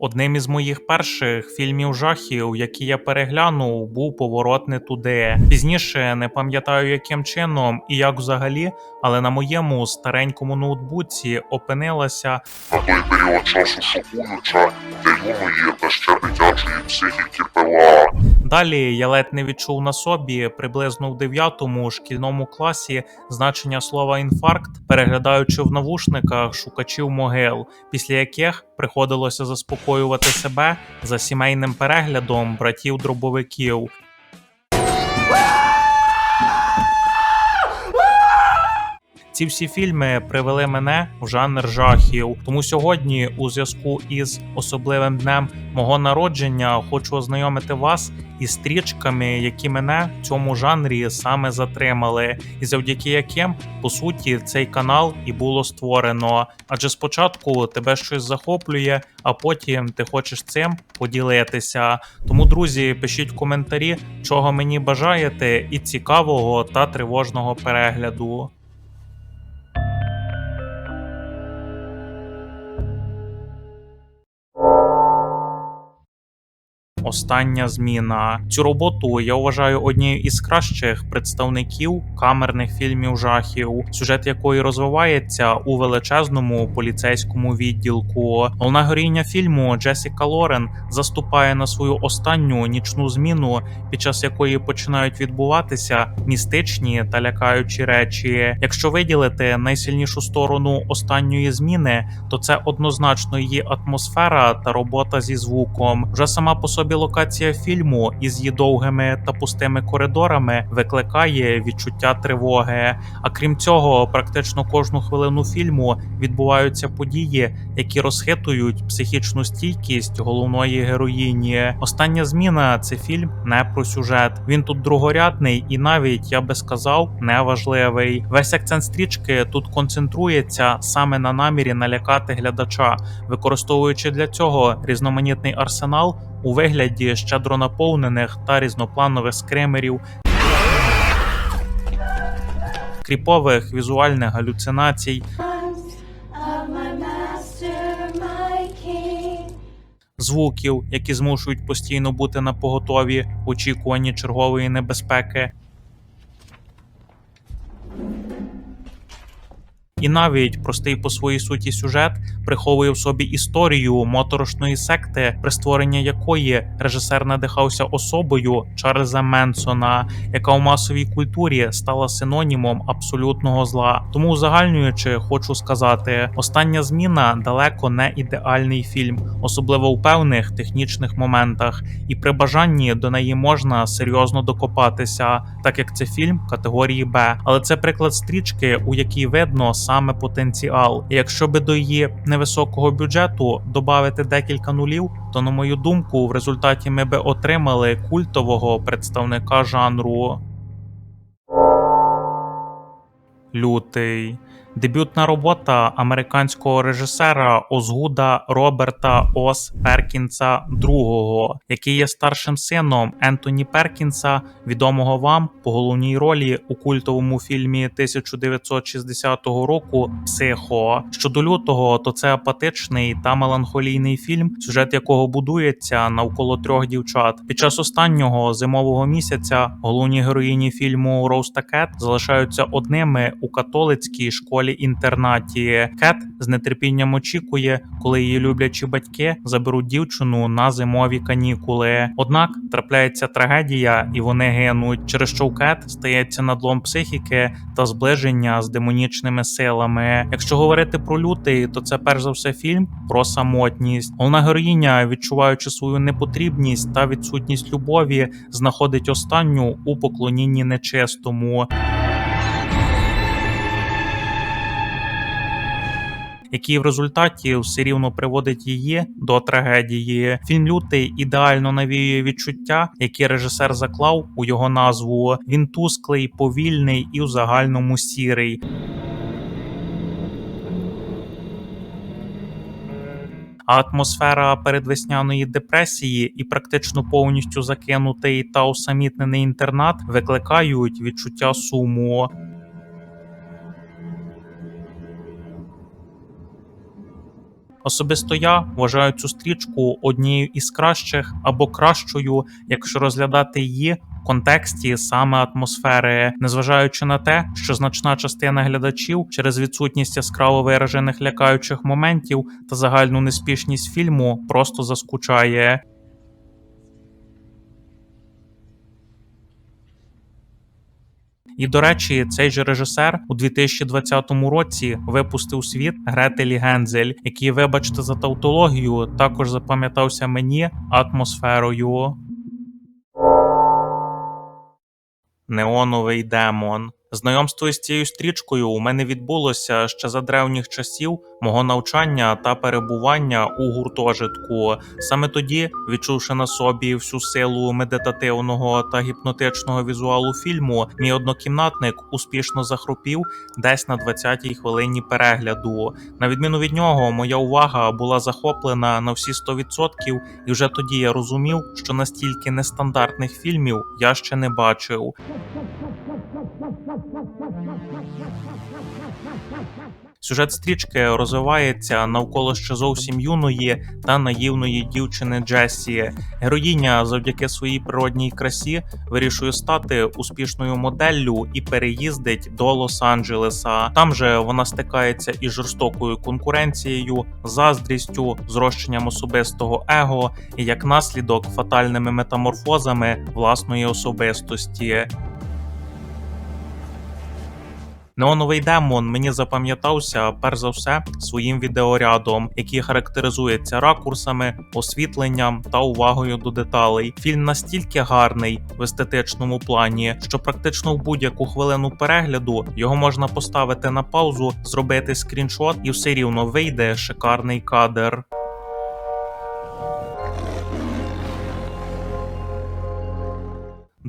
Одним із моїх перших фільмів жахів, які я переглянув, був поворот не туди. Пізніше не пам'ятаю, яким чином і як взагалі, але на моєму старенькому ноутбуці опинилася на той період часу шокуюча для юної та ще дитячої психіки пила. Далі я ледь не відчув на собі приблизно в 9 шкільному класі значення слова інфаркт, переглядаючи в навушниках шукачів могил, після яких приходилося заспокоювати себе за сімейним переглядом братів дробовиків. Ці всі фільми привели мене в жанр жахів. Тому сьогодні, у зв'язку із особливим днем мого народження, хочу ознайомити вас із стрічками, які мене в цьому жанрі саме затримали, і завдяки яким по суті цей канал і було створено. Адже спочатку тебе щось захоплює, а потім ти хочеш цим поділитися. Тому, друзі, пишіть в коментарі, чого мені бажаєте, і цікавого та тривожного перегляду. Остання зміна. Цю роботу я вважаю однією із кращих представників камерних фільмів жахів, сюжет якої розвивається у величезному поліцейському відділку. Головна героїня фільму Джесіка Лорен заступає на свою останню нічну зміну, під час якої починають відбуватися містичні та лякаючі речі. Якщо виділити найсильнішу сторону останньої зміни, то це однозначно її атмосфера та робота зі звуком. Вже сама по собі локація фільму із її довгими та пустими коридорами викликає відчуття тривоги. А крім цього, практично кожну хвилину фільму відбуваються події, які розхитують психічну стійкість головної героїні. Остання зміна це фільм не про сюжет. Він тут другорядний і навіть я би сказав неважливий. Весь акцент стрічки тут концентрується саме на намірі налякати глядача, використовуючи для цього різноманітний арсенал у вигляді щедро наповнених та різнопланових скримерів. Кріпових візуальних галюцинацій, звуків, які змушують постійно бути на поготові очікуванні чергової небезпеки. І навіть простий по своїй суті сюжет приховує в собі історію моторошної секти, при створенні якої режисер надихався особою Чарльза Менсона, яка у масовій культурі стала синонімом абсолютного зла. Тому узагальнюючи, хочу сказати: остання зміна далеко не ідеальний фільм, особливо у певних технічних моментах, і при бажанні до неї можна серйозно докопатися, так як це фільм категорії Б. Але це приклад стрічки, у якій видно саме потенціал. Якщо би до її невисокого бюджету додати декілька нулів, то на мою думку, в результаті ми би отримали культового представника жанру. Лютий. Дебютна робота американського режисера Озгуда Роберта Ос Перкінса II, який є старшим сином Ентоні Перкінса, відомого вам по головній ролі у культовому фільмі 1960 року Психо. Щодо лютого, то це апатичний та меланхолійний фільм, сюжет якого будується навколо трьох дівчат. Під час останнього зимового місяця головні героїні фільму Роуз та Кет залишаються одними у католицькій школі інтернаті. Кет з нетерпінням очікує, коли її люблячі батьки заберуть дівчину на зимові канікули. Однак трапляється трагедія, і вони гинуть, через що у Кет стається надлом психіки та зближення з демонічними силами. Якщо говорити про лютий, то це перш за все фільм про самотність. Головна героїня, відчуваючи свою непотрібність та відсутність любові, знаходить останню у поклонінні нечистому. Який в результаті все рівно приводить її до трагедії. Фільм лютий ідеально навіює відчуття, які режисер заклав у його назву. Він тусклий, повільний і у загальному сірий. А атмосфера передвесняної депресії і практично повністю закинутий та усамітнений інтернат викликають відчуття суму. Особисто я вважаю цю стрічку однією із кращих або кращою, якщо розглядати її в контексті саме атмосфери, незважаючи на те, що значна частина глядачів через відсутність яскраво виражених лякаючих моментів та загальну неспішність фільму просто заскучає. І до речі, цей же режисер у 2020 році випустив світ Гретелі Гензель, який, вибачте за тавтологію, також запам'ятався мені атмосферою. Неоновий демон. Знайомство із цією стрічкою у мене відбулося ще за древніх часів мого навчання та перебування у гуртожитку. Саме тоді, відчувши на собі всю силу медитативного та гіпнотичного візуалу фільму, мій однокімнатник успішно захропів десь на 20-й хвилині перегляду. На відміну від нього, моя увага була захоплена на всі 100%, і вже тоді я розумів, що настільки нестандартних фільмів я ще не бачив. Сюжет стрічки розвивається навколо ще зовсім юної та наївної дівчини Джесі. Героїня завдяки своїй природній красі вирішує стати успішною моделлю і переїздить до Лос-Анджелеса. Там же вона стикається із жорстокою конкуренцією, заздрістю, зрощенням особистого его і як наслідок фатальними метаморфозами власної особистості. Неоновий демон мені запам'ятався перш за все своїм відеорядом, який характеризується ракурсами, освітленням та увагою до деталей. Фільм настільки гарний в естетичному плані, що практично в будь-яку хвилину перегляду його можна поставити на паузу, зробити скріншот, і все рівно вийде шикарний кадр.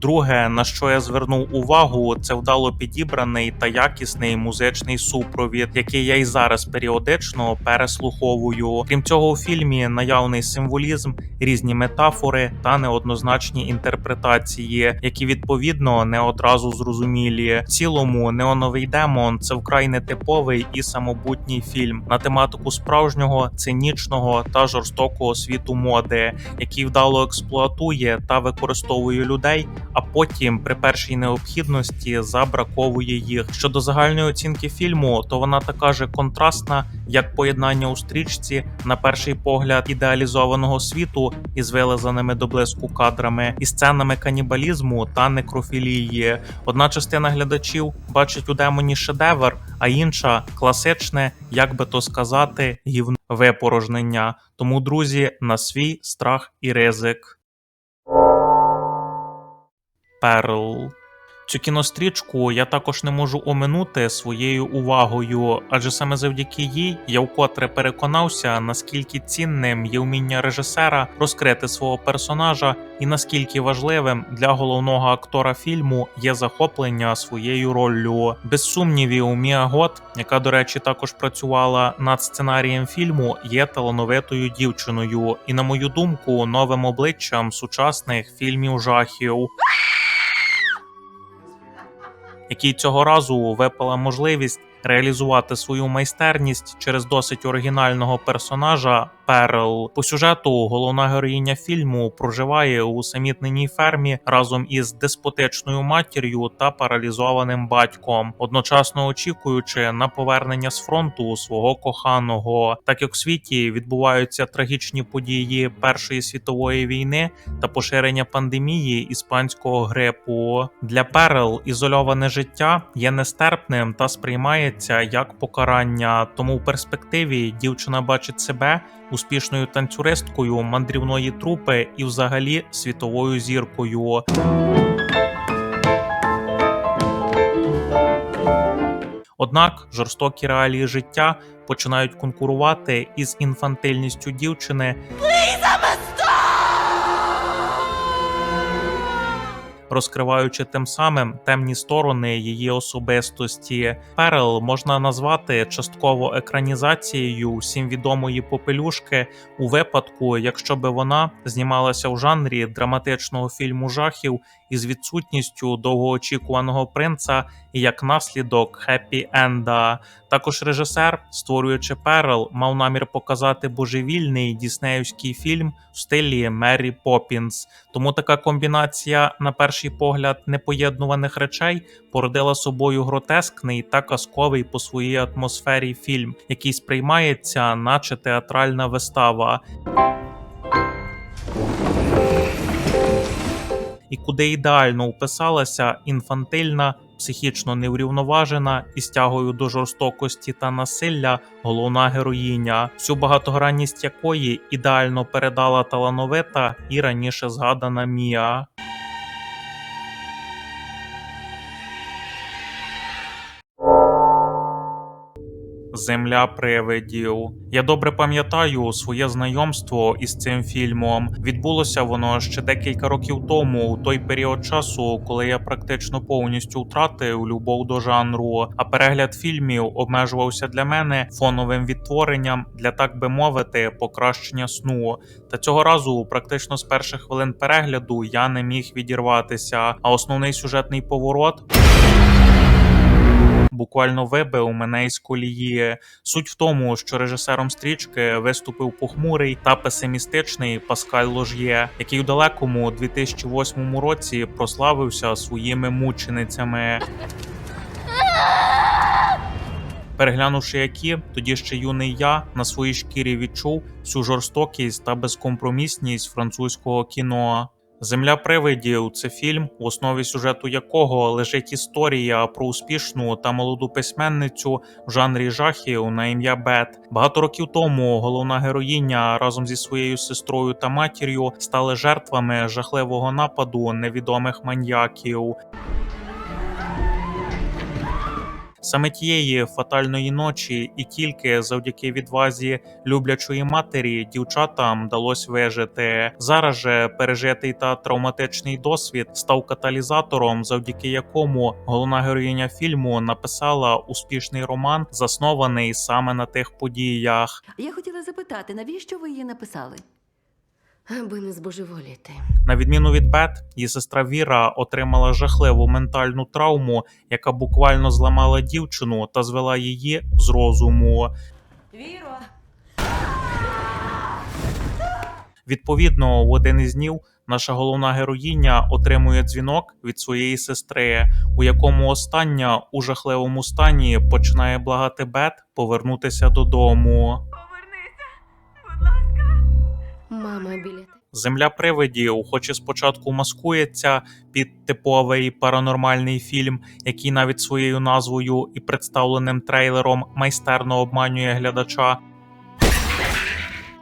Друге, на що я звернув увагу, це вдало підібраний та якісний музичний супровід, який я й зараз періодично переслуховую. Крім цього, у фільмі наявний символізм, різні метафори та неоднозначні інтерпретації, які відповідно не одразу зрозумілі. В цілому, неоновий демон це вкрай нетиповий і самобутній фільм на тематику справжнього, цинічного та жорстокого світу моди, який вдало експлуатує та використовує людей а потім при першій необхідності забраковує їх. Щодо загальної оцінки фільму, то вона така же контрастна, як поєднання у стрічці, на перший погляд ідеалізованого світу із вилизаними до блиску кадрами, і сценами канібалізму та некрофілії. Одна частина глядачів бачить у демоні шедевр, а інша класичне, як би то сказати, гівно випорожнення. Тому, друзі, на свій страх і ризик. Перл. Цю кінострічку я також не можу оминути своєю увагою, адже саме завдяки їй я вкотре переконався, наскільки цінним є вміння режисера розкрити свого персонажа, і наскільки важливим для головного актора фільму є захоплення своєю роллю. Без сумнівів, Міа Гот, яка, до речі, також працювала над сценарієм фільму, є талановитою дівчиною, і, на мою думку, новим обличчям сучасних фільмів жахів якій цього разу випала можливість реалізувати свою майстерність через досить оригінального персонажа Перл. По сюжету головна героїня фільму проживає у самітненій фермі разом із деспотичною матір'ю та паралізованим батьком, одночасно очікуючи на повернення з фронту свого коханого. Так як у світі відбуваються трагічні події Першої світової війни та поширення пандемії іспанського грипу. Для Перл ізольоване життя є нестерпним та сприймається як покарання. Тому в перспективі дівчина бачить себе успішною танцюристкою мандрівної трупи і, взагалі, світовою зіркою. Однак жорстокі реалії життя починають конкурувати із інфантильністю дівчини. Розкриваючи тим самим темні сторони її особистості. Перл можна назвати частково екранізацією всім відомої попелюшки у випадку, якщо би вона знімалася в жанрі драматичного фільму жахів із відсутністю довгоочікуваного принца і як наслідок хеппі енда. Також режисер, створюючи Перл, мав намір показати божевільний діснеївський фільм в стилі Мері Поппінс. Тому така комбінація, на перший погляд, непоєднуваних речей породила собою гротескний та казковий по своїй атмосфері фільм, який сприймається, наче театральна вистава. і куди ідеально вписалася інфантильна, психічно неврівноважена і з тягою до жорстокості та насилля головна героїня, всю багатогранність якої ідеально передала талановита і раніше згадана Мія. Земля привидів. Я добре пам'ятаю своє знайомство із цим фільмом. Відбулося воно ще декілька років тому, у той період часу, коли я практично повністю втратив любов до жанру. А перегляд фільмів обмежувався для мене фоновим відтворенням для так би мовити покращення сну. Та цього разу, практично з перших хвилин перегляду, я не міг відірватися. А основний сюжетний поворот буквально вибив мене із колії. Суть в тому, що режисером стрічки виступив похмурий та песимістичний Паскаль Лож'є, який у далекому 2008 році прославився своїми мученицями. Переглянувши які, тоді ще юний я на своїй шкірі відчув всю жорстокість та безкомпромісність французького кіно. Земля привидів це фільм, в основі сюжету якого лежить історія про успішну та молоду письменницю в жанрі жахів на ім'я Бет. Багато років тому головна героїня разом зі своєю сестрою та матір'ю стали жертвами жахливого нападу невідомих маньяків. Саме тієї фатальної ночі, і тільки завдяки відвазі люблячої матері дівчатам вдалося вижити. Зараз же пережитий та травматичний досвід став каталізатором, завдяки якому головна героїня фільму написала успішний роман, заснований саме на тих подіях. Я хотіла запитати, навіщо ви її написали? Аби не збожеволіти. На відміну від Бет, її сестра Віра отримала жахливу ментальну травму, яка буквально зламала дівчину та звела її з розуму. Віро! Відповідно, в один із днів наша головна героїня отримує дзвінок від своєї сестри, у якому остання у жахливому стані починає благати Бет повернутися додому. Мама біля. Земля привидів, хоч і спочатку маскується під типовий паранормальний фільм, який навіть своєю назвою і представленим трейлером майстерно обманює глядача.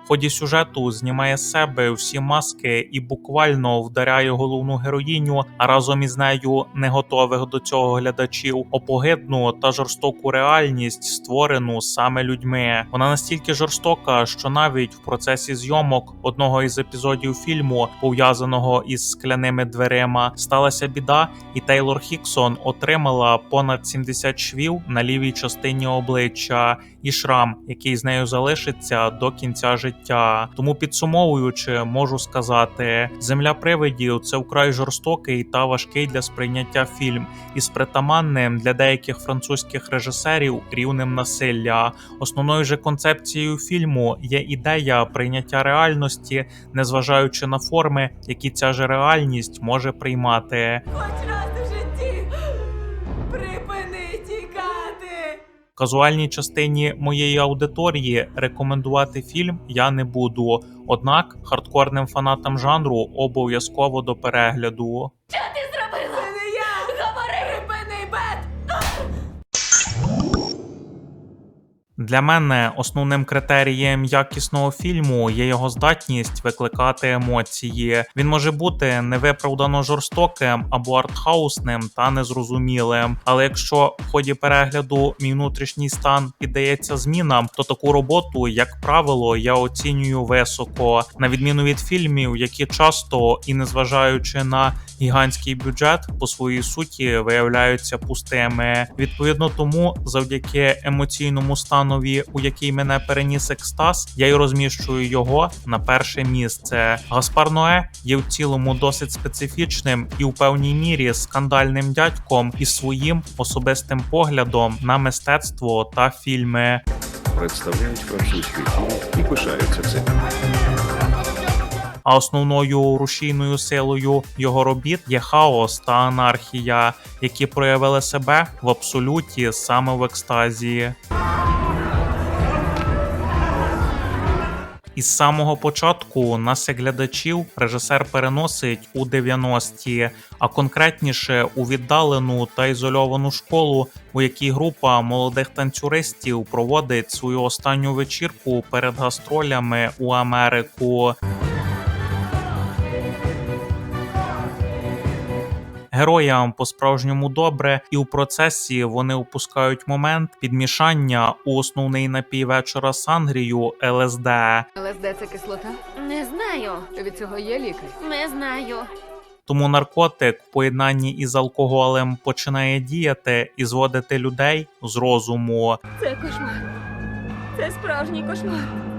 Ході сюжету знімає з себе всі маски і буквально вдаряє головну героїню, а разом із нею не готових до цього глядачів опогидну та жорстоку реальність, створену саме людьми. Вона настільки жорстока, що навіть в процесі зйомок одного із епізодів фільму, пов'язаного із скляними дверима, сталася біда, і Тейлор Хіксон отримала понад 70 швів на лівій частині обличчя і шрам, який з нею залишиться до кінця життя. Тому підсумовуючи, можу сказати: земля привидів це вкрай жорстокий та важкий для сприйняття фільм із притаманним для деяких французьких режисерів рівнем насилля. Основною же концепцією фільму є ідея прийняття реальності, незважаючи на форми, які ця же реальність може приймати. Хоч раз казуальній частині моєї аудиторії рекомендувати фільм я не буду. Однак хардкорним фанатам жанру обов'язково до перегляду. Для мене основним критерієм якісного фільму є його здатність викликати емоції. Він може бути невиправдано жорстоким або артхаусним та незрозумілим. Але якщо в ході перегляду мій внутрішній стан піддається змінам, то таку роботу, як правило, я оцінюю високо, на відміну від фільмів, які часто і незважаючи на гігантський бюджет, по своїй суті виявляються пустими. Відповідно тому, завдяки емоційному станові, у який мене переніс екстаз, я й розміщую його на перше місце. Гаспар Ное є в цілому досить специфічним і у певній мірі скандальним дядьком із своїм особистим поглядом на мистецтво та фільми. представляють французький фільм і пишаються цим. А основною рушійною силою його робіт є хаос та анархія, які проявили себе в абсолюті саме в екстазі. Із самого початку нас, як глядачів, режисер переносить у 90-ті, а конкретніше у віддалену та ізольовану школу, у якій група молодих танцюристів проводить свою останню вечірку перед гастролями у Америку. Героям по-справжньому добре, і у процесі вони упускають момент підмішання у основний напій вечора сангрію ЛСД. ЛСД це кислота? Не знаю. Від цього є ліки. Не знаю. Тому наркотик в поєднанні із алкоголем починає діяти і зводити людей з розуму. Це кошмар. Це справжній кошмар.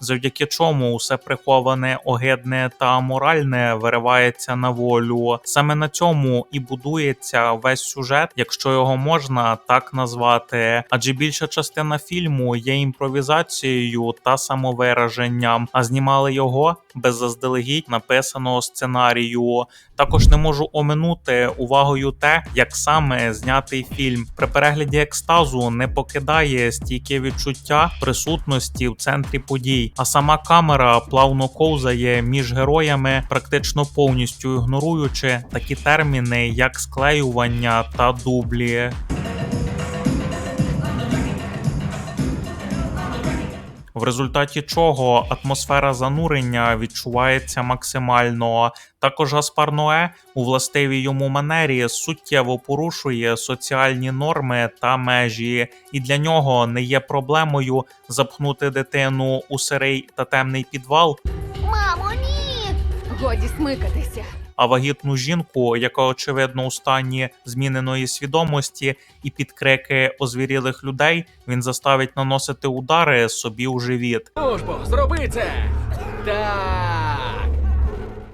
Завдяки чому усе приховане, огидне та аморальне виривається на волю. Саме на цьому і будується весь сюжет, якщо його можна так назвати. Адже більша частина фільму є імпровізацією та самовираженням, а знімали його без заздалегідь написаного сценарію. Також не можу оминути увагою те, як саме знятий фільм при перегляді екстазу не покидає стійке відчуття присутності в центрі подій, а сама камера плавно ковзає між героями, практично повністю ігноруючи такі терміни, як склеювання та дублі. В результаті чого атмосфера занурення відчувається максимально. Також Гаспар Ное у властивій йому манері суттєво порушує соціальні норми та межі, і для нього не є проблемою запхнути дитину у сирий та темний підвал, Мамо, ні! Годі смикатися. А вагітну жінку, яка очевидно у стані зміненої свідомості, і під крики озвірілих людей він заставить наносити удари собі у живіт. Ну ж бо, зроби це! Так!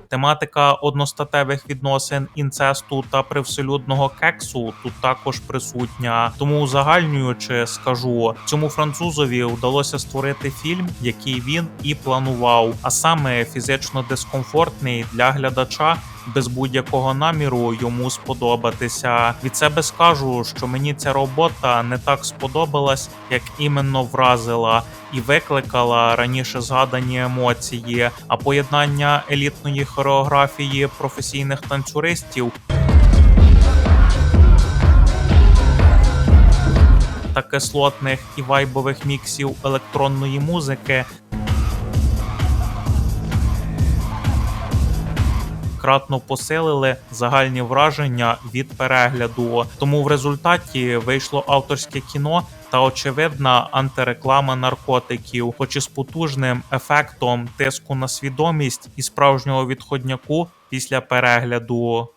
Тематика одностатевих відносин, інцесту та привселюдного кексу тут також присутня. Тому узагальнюючи, скажу, цьому французові вдалося створити фільм, який він і планував, а саме фізично дискомфортний для глядача. Без будь-якого наміру йому сподобатися. Від себе скажу, що мені ця робота не так сподобалась, як іменно вразила і викликала раніше згадані емоції. А поєднання елітної хореографії професійних танцюристів та кислотних і вайбових міксів електронної музики кратно посилили загальні враження від перегляду. Тому в результаті вийшло авторське кіно та очевидна антиреклама наркотиків, хоч з потужним ефектом тиску на свідомість і справжнього відходняку після перегляду.